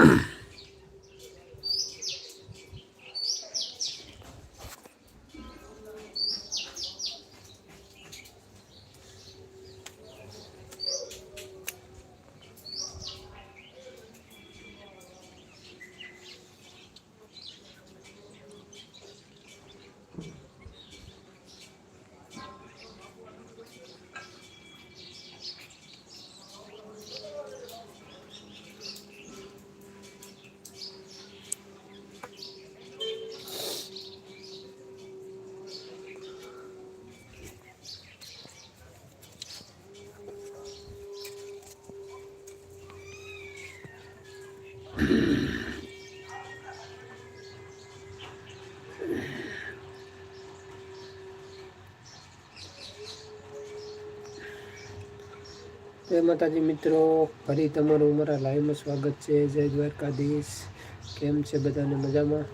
Mm-hmm. જય માતાજી મિત્રો, ફરી તમારું અમારા લાઈવમાં સ્વાગત છે. જય દ્વારકાધીશ. કેમ છે બધાને મજામાં?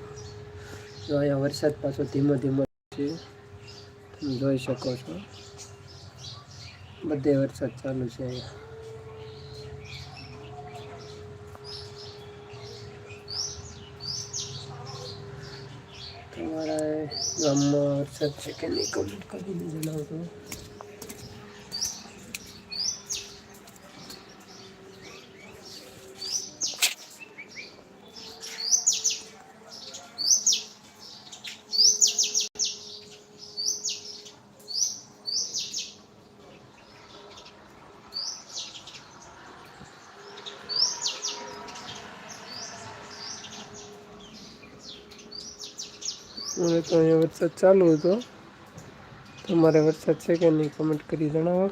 તો અહીંયા વરસાદ પાછો ધીમો ધીમો છે. તમે જોઈ શકો છો. બધે વરસાદ ચાલુ છે અહીંયા. તમારા ગામમાં વરસાદ છે કે નહીં? કમેન્ટ કરીને જણાવજો. હવે તો અહીંયા વરસાદ ચાલુ હતો. તમારે વરસાદ છે કે નહીં કમેન્ટ કરી જણાવો.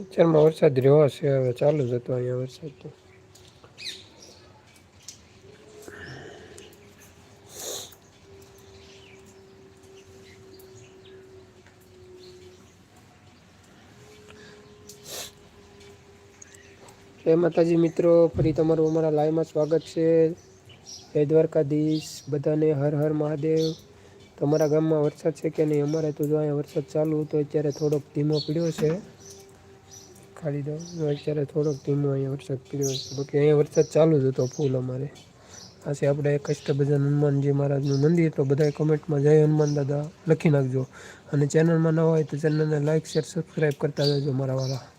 અત્યારમાં વરસાદ રહ્યો હશે, હવે ચાલુ જ હતો અહીંયા વરસાદ તો. જય માતાજી મિત્રો, ફરી તમારું અમારા લાઈવમાં સ્વાગત છે. જય દ્વારકાધીશ, બધાને હર હર મહાદેવ. તમારા ગામમાં વરસાદ છે કે નહીં? અમારે તો જો અહીંયા વરસાદ ચાલુ હતો, અત્યારે થોડોક ધીમો પડ્યો છે. ખાલી દો અત્યારે થોડોક ધીમો અહીંયા વરસાદ પડ્યો છે. બાકી અહીંયા વરસાદ ચાલુ જ હતો ફૂલ અમારે. આ છે આપણે કષ્ટભજન હનુમાનજી મહારાજનું મંદિર, તો બધા કોમેન્ટમાં જય હનુમાન દાદા લખી નાખજો. અને ચેનલમાં ન હોય તો ચેનલને લાઇક શેર સબસ્ક્રાઈબ કરતા જજો મારા વાળા.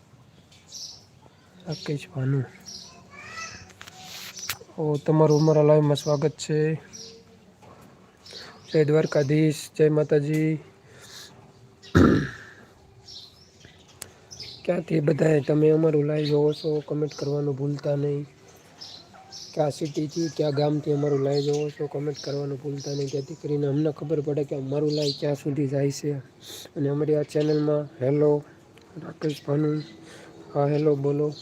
રાકેશ ભાનુ ઓ, તમારું અમારા લાઈવમાં સ્વાગત છે. જય દ્વારકાધીશ, જય માતાજી. ક્યાંથી બધાએ તમે અમારું લાઈવ જોવો છો? કમેન્ટ કરવાનું ભૂલતા નહીં. ક્યાં સિટીથી કયા ગામથી અમારું લાઈવ જોવો છો? કમેન્ટ કરવાનું ભૂલતા નહીં. જેથી કરીને અમને ખબર પડે કે અમારું લાઈવ ક્યાં સુધી જાય છે. અને અમારી આ ચેનલમાં હેલો રાકેશ ભાનુ હા હેલો બોલો.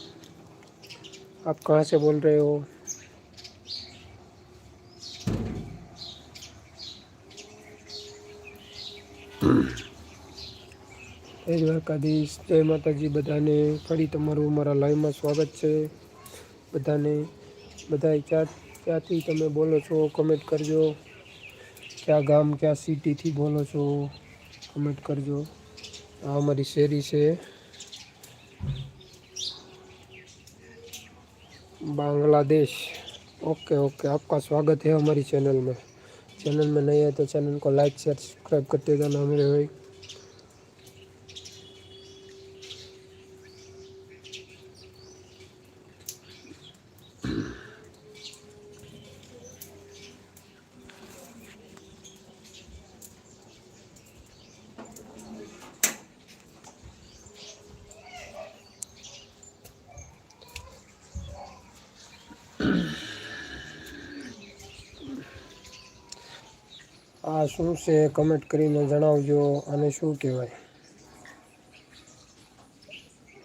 आप कहाँ से बोल रहे हो જય દ્વારકાધીશ જય માતાજી બધાને ફરી તમારું મારા લાઈવમાં સ્વાગત છે બધાને બધા ક્યાં ક્યાંથી તમે બોલો છો કમેન્ટ કરજો ક્યાં ગામ ક્યાં સિટીથી બોલો છો કમેન્ટ કરજો આ અમારી શેરી છે बांग्लादेश। ओके ओके, आपका स्वागत है हमारी चैनल में। चैनल में नहीं है तो चैनल को लाइक, शेयर, सब्सक्राइब करते जाना मेरे भाई શું છે? કમેન્ટ કરીને જણાવજો અને શું કહેવાય?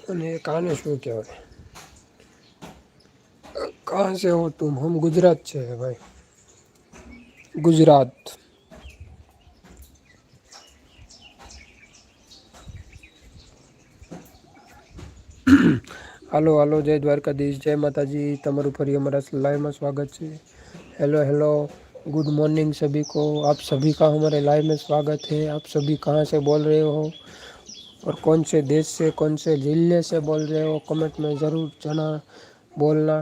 અને કાને શું કહેવાય? કાં છે હો તું? હમ ગુજરાત છે ભાઈ. ગુજરાત. હાલો હાલો, જય દ્વારકાધીશ, જય માતાજી. તમારું ફરી અમારા લાઈવમાં સ્વાગત છે. હેલો હેલો गुड मॉर्निंग सभी को। आप सभी का हमारे लाइव में स्वागत है। आप सभी कहाँ से बोल रहे हो? और कौन से देश से, कौन से ज़िले से बोल रहे हो? कमेंट में ज़रूर जना, बोलना।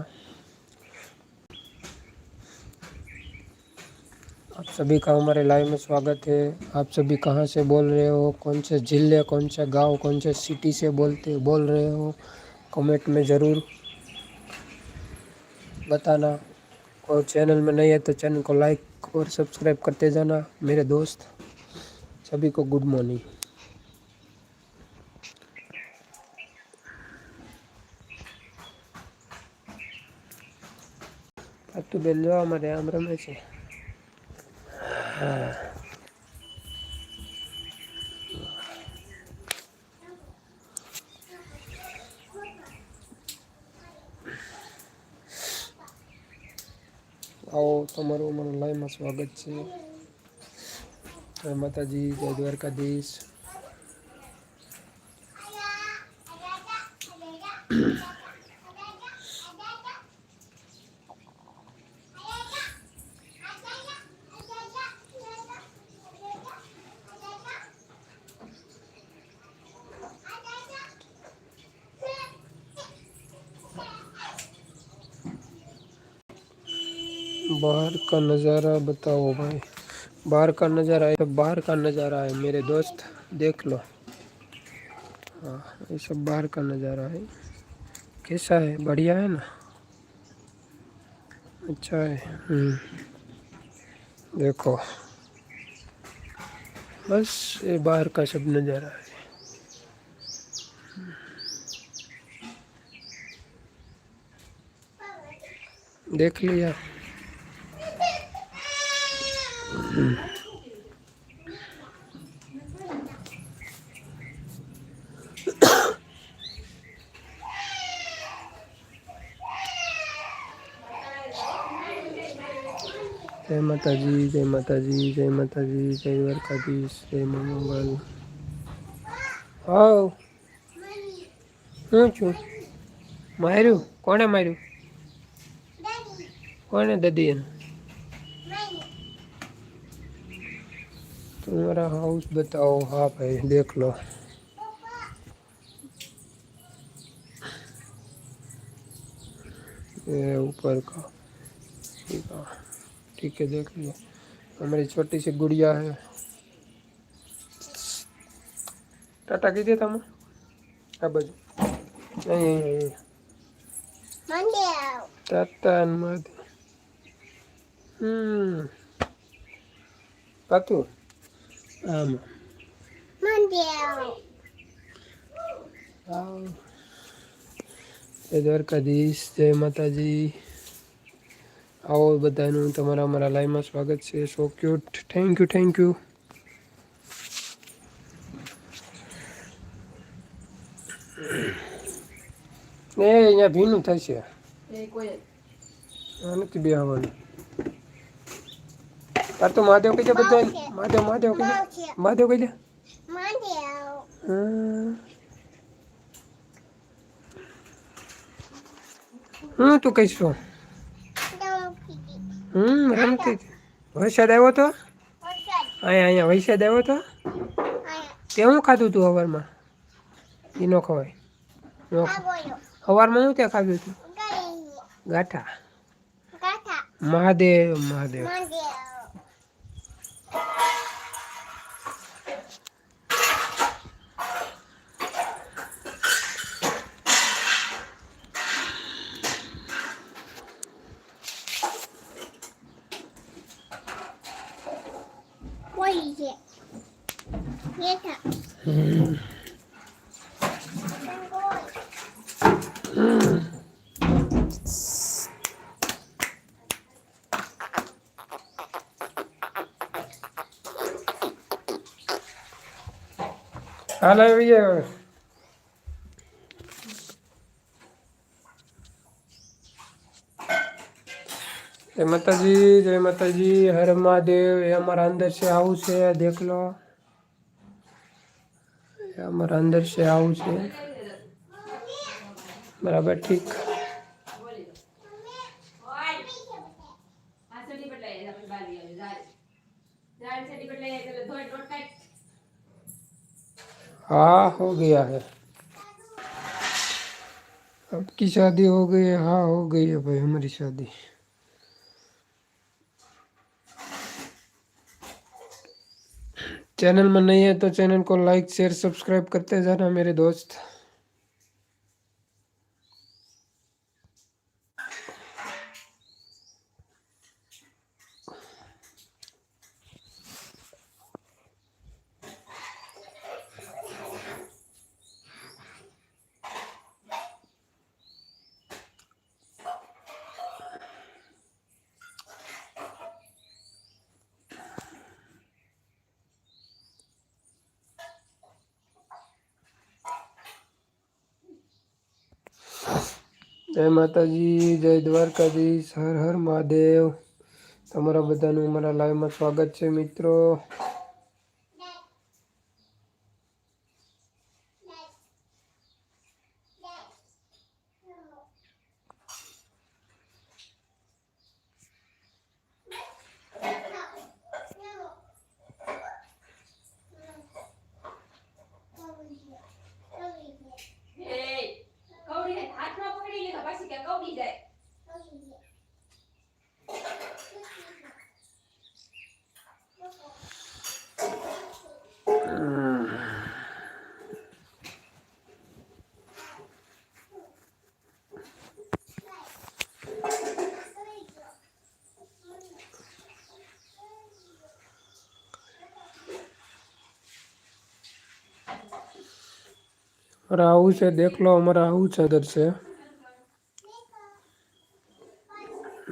आप सभी का हमारे लाइव में स्वागत है। आप सभी कहाँ से बोल रहे हो? कौन से ज़िले, कौन से गाँव, कौन से सिटी से बोलते, बोल रहे हो? कमेंट में ज़रूर बताना। और चैनल में नहीं है तो चैनल को लाइक और सब्सक्राइब करते जाना मेरे दोस्त सभी को गुड मॉर्निंग તું બેન જોવા માટે આમ રમે છે હા તમારું અમારું લાઈવમાં સ્વાગત છે. જય માતાજી જય દ્વારકાધીશ. बाहर का नज़ारा बताओ भाई। बाहर का नज़ारा है बाहर का नज़ारा है, मेरे दोस्त। देख लो। हाँ ये सब बाहर का नज़ारा है। कैसा है? बढ़िया है ना? अच्छा है। हम्म। देखो। बस ये बाहर का सब नज़ारा है। देख लिया। જય માતાજી જય માતાજી જય માતાજી જય દ્વારકાધીશ જય મા મંગલ હાવ હું છું માર્યું કોણે માર્યું કોણે દદી मेरा हाउस बताओ आप है देख लो। ऊपर का ठीक है ठीक है देख लो। हमारी छोटी सी गुड़िया है। टाटा की देता मैं अब टाटा हम्म। पातू જય દ્વારકાધીશ જય માતાજી આવો બધાનું તમારા અમારા લાઈવમાં સ્વાગત છે so cute thank you thank you એ અહીંયા ભીનું થશે નથી નથી બેહવાનું તાર તો મહાદેવ કહીજે બધા મહાદેવ મહાદેવ કહીજે મહાદેવ કહીજે હું. તું કહીશું હમ રમતી હતી. વરસાદ આવ્યો તો? અહીંયા અહીંયા વરસાદ આવ્યો તો? તે હું ખાધું તું સવારમાં એ ન ખવાય. સવારમાં હું ત્યાં ખાધું તું? ગાંઠા. મહાદેવ. મહાદેવ. Hello viewers. જાય હવે. જય માતાજી જય માતાજી હર મહાદેવ એ हमारा अंदर से हाउस है देख लो ये हमारा अंदर से हाउस है बराबर ठीक हाँ हो गया है अब की शादी हो गई है हाँ हो गई है भाई हमारी शादी चैनल में नहीं है तो चैनल को लाइक शेयर सब्सक्राइब करते जाना मेरे दोस्त। જય માતાજી જય દ્વારકાધીશ હર હર મહાદેવ. તમારા બધાનું અમારા લાઈવમાં સ્વાગત છે મિત્રો. પાછી કે કવડી જાય અમારે આવું છે દેખ લો અમારે આવું ચાદર છે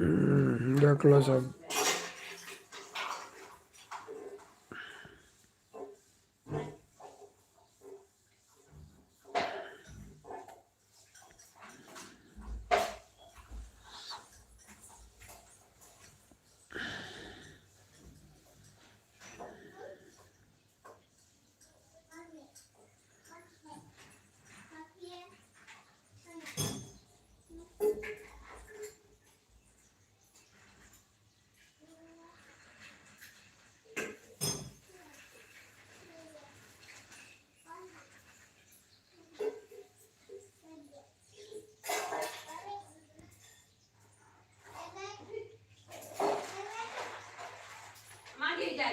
डॉक्टर साहब இல்ல